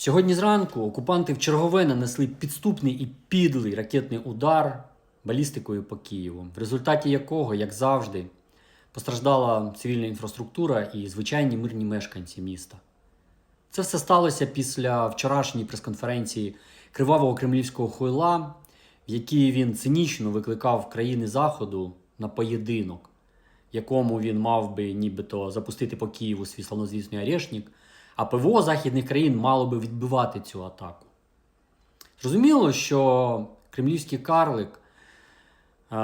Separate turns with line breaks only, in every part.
Сьогодні зранку окупанти в чергове нанесли підступний і підлий ракетний удар балістикою по Києву, в результаті якого, як завжди, постраждала цивільна інфраструктура і звичайні мирні мешканці міста. Це все сталося після вчорашньої прес-конференції кривавого кремлівського хуйла, в якій він цинічно викликав країни Заходу на поєдинок, якому він мав би нібито запустити по Києву свій славнозвісний орешник, а ПВО західних країн мало би відбивати цю атаку. Зрозуміло, що кремлівський карлик е,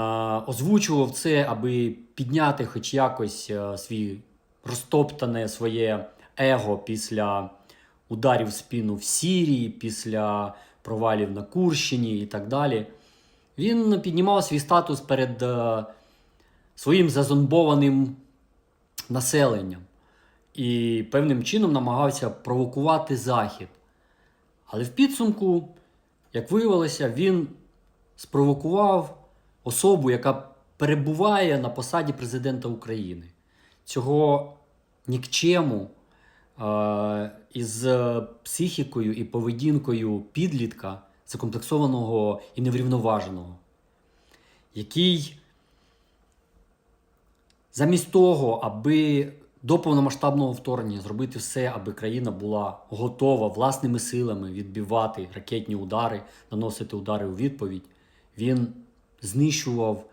озвучував це, аби підняти хоч якось е, свій розтоптане своє его після ударів в спину в Сірії, після провалів на Курщині і так далі. Він піднімав свій статус перед е, своїм зазомбованим населенням і певним чином намагався провокувати Захід. Але в підсумку, як виявилося, він спровокував особу, яка перебуває на посаді президента України. Цього нікчему е, із психікою і поведінкою підлітка, закомплексованого і неврівноваженого, який замість того, аби до повномасштабного вторгнення зробити все, аби країна була готова власними силами відбивати ракетні удари, наносити удари у відповідь, він знищував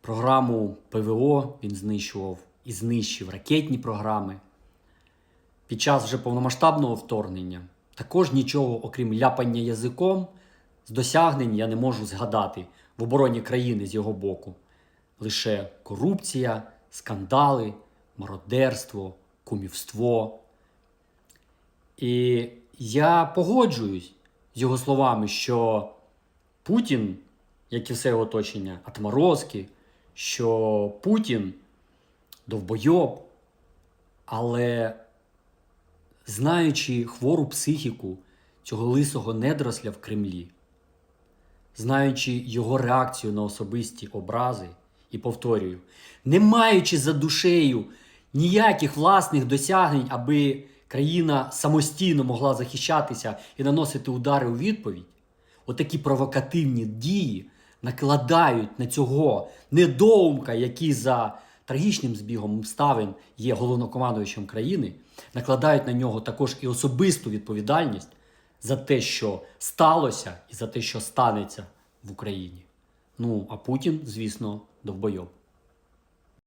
програму ПВО, він знищував і знищив ракетні програми. Під час вже повномасштабного вторгнення також нічого, окрім ляпання язиком, з досягнень я не можу згадати в обороні країни з його боку. Лише корупція, скандали, мародерство, кумівство. І я погоджуюсь з його словами, що Путін, як і все його оточення, отморозки, що Путін довбойоб, але знаючи хвору психіку цього лисого недросля в Кремлі, знаючи його реакцію на особисті образи, і повторюю, не маючи за душею ніяких власних досягнень, аби країна самостійно могла захищатися і наносити удари у відповідь, отакі провокативні дії накладають на цього недоумка, який за трагічним збігом обставин є головнокомандуючим країни, накладають на нього також і особисту відповідальність за те, що сталося, і за те, що станеться в Україні. Ну, а Путін, звісно, довбойоб.